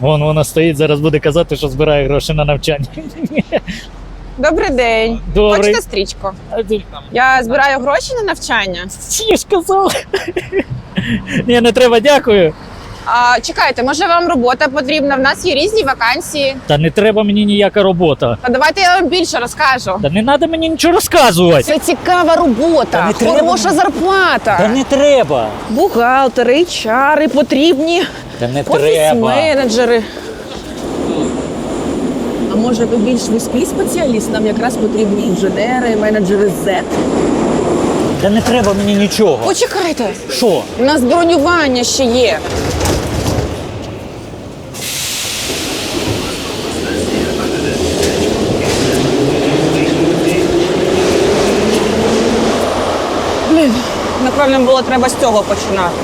Вон вона стоїть, зараз буде казати, що збирає гроші на навчання. Добрий день. Добрий. Хочете стрічку? Я збираю гроші на навчання. Я ж казав. Ні, не треба, дякую. А, чекайте, може вам робота потрібна? В нас є різні вакансії. Та не треба мені ніяка робота. Та давайте я вам більше розкажу. Та не треба мені нічого розказувати. Це цікава робота, Та не треба. хороша зарплата. Та не треба. Бухгалтери, чари потрібні, Та не офіс-менеджери. А може ви більш вузький спеціаліст? Нам якраз потрібні інженери, менеджери Z. Та не треба мені нічого. Почекайте, Що? у нас бронювання ще є. Напевно, було треба з цього починати.